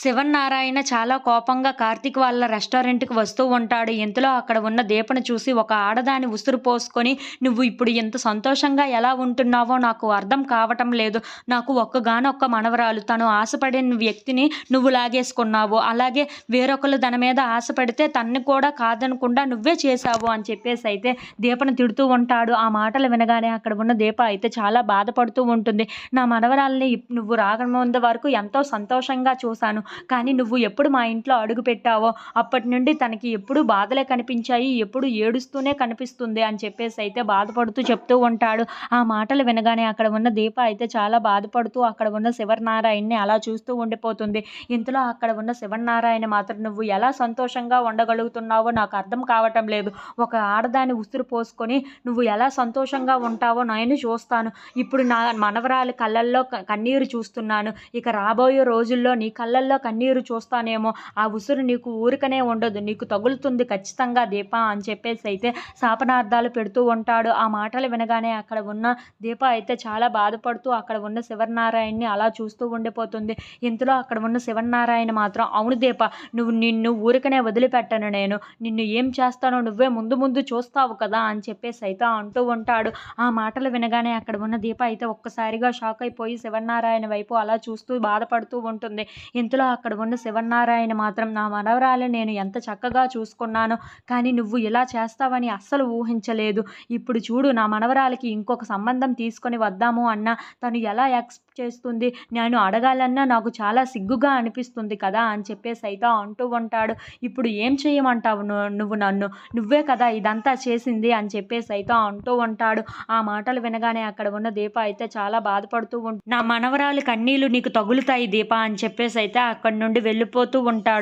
శివన్నారాయణ చాలా కోపంగా కార్తీక్ వాళ్ళ రెస్టారెంట్కి వస్తూ ఉంటాడు. ఇంతలో అక్కడ ఉన్న దీపను చూసి ఒక ఆడదాని ఉసురు పోసుకొని నువ్వు ఇప్పుడు ఇంత సంతోషంగా ఎలా ఉంటున్నావో నాకు అర్థం కావటం లేదు. నాకు ఒక్కగానొక్క మనవరాలు. తను ఆశపడిన వ్యక్తిని నువ్వు లాగేసుకున్నావు. అలాగే వేరొకరు తన మీద ఆశపడితే తన్ని కూడా కాదనకుండా నువ్వే చేశావు అని చెప్పేసి అయితే దీపను తిడుతూ ఉంటాడు. ఆ మాటలు వినగానే అక్కడ ఉన్న దీప అయితే చాలా బాధపడుతూ ఉంటుంది. నా మనవరాల్ని నువ్వు రాకముందు వరకు ఎంతో సంతోషంగా చూశాను. కానీ నువ్వు ఎప్పుడు మా ఇంట్లో అడుగు పెట్టావో అప్పటి నుండి తనకి ఎప్పుడు బాధలే కనిపించాయి ఎప్పుడు ఏడుస్తూనే కనిపిస్తుంది అని చెప్పేసి అయితే బాధపడుతూ చెప్తూ ఉంటాడు. ఆ మాటలు వినగానే అక్కడ ఉన్న దీప అయితే చాలా బాధపడుతూ అక్కడ ఉన్న శివనారాయణని అలా చూస్తూ ఉండిపోతుంది. ఇంతలో అక్కడ ఉన్న శివనారాయణ మాత్రం నువ్వు ఎలా సంతోషంగా ఉండగలుగుతున్నావో నాకు అర్థం కావటం లేదు. ఒక ఆడదాన్ని ఉసురు పోసుకొని నువ్వు ఎలా సంతోషంగా ఉంటావో నేను చూస్తాను. ఇప్పుడు నా మనవరాలి కళ్ళల్లో క- కన్నీరు చూస్తున్నాను. ఇక రాబోయే రోజుల్లో నీ కళ్ళల్లో కన్నీరు చూస్తానేమో. ఆ ఉసురు నీకు ఊరికనే ఉండదు. నీకు తగులుతుంది ఖచ్చితంగా దీప అని చెప్పేసి అయితే శాపనార్థాలు పెడుతూ ఉంటాడు. ఆ మాటలు వినగానే అక్కడ ఉన్న దీప అయితే చాలా బాధపడుతూ అక్కడ ఉన్న శివనారాయణని అలా చూస్తూ ఉండిపోతుంది. ఇంతలో అక్కడ ఉన్న శివనారాయణ మాత్రం అవును దీప నువ్వు నిన్ను ఊరికనే వదిలిపెట్టను నేను. నిన్ను ఏం చేస్తానో నువ్వే ముందు ముందు చూస్తావు కదా అని చెప్పేసి అయితే అంటూ ఉంటాడు. ఆ మాటలు వినగానే అక్కడ ఉన్న దీప అయితే ఒక్కసారిగా షాక్ అయిపోయి శివనారాయణ వైపు అలా చూస్తూ బాధపడుతూ ఉంటుంది. ఇంతలో అక్కడ ఉన్న శివనారాయణ మాత్రం నా మనవరాలు నేను ఎంత చక్కగా చూసుకున్నానో కానీ నువ్వు ఇలా చేస్తావని అస్సలు ఊహించలేదు. ఇప్పుడు చూడు నా మనవరాలకి ఇంకొక సంబంధం తీసుకొని వద్దాము అన్నా తను ఎలా ఎక్స్ చేస్తుంది. నేను అడగాలన్నా నాకు చాలా సిగ్గుగా అనిపిస్తుంది కదా అని చెప్పేసి అయితే అంటూ ఉంటాడు. ఇప్పుడు ఏం చేయమంటావు నువ్వు నన్ను? నువ్వే కదా ఇదంతా చేసింది అని చెప్పేసి అయితే అంటూ ఉంటాడు. ఆ మాటలు వినగానే అక్కడ ఉన్న దీప అయితే చాలా బాధపడుతూ ఉంటుంది నా మనవరాలు కన్నీళ్ళు నీకు తగులుతాయి దీప అని చెప్పేసి అయితే అక్కడి నుండి వెళ్ళిపోతూ ఉంటాడు.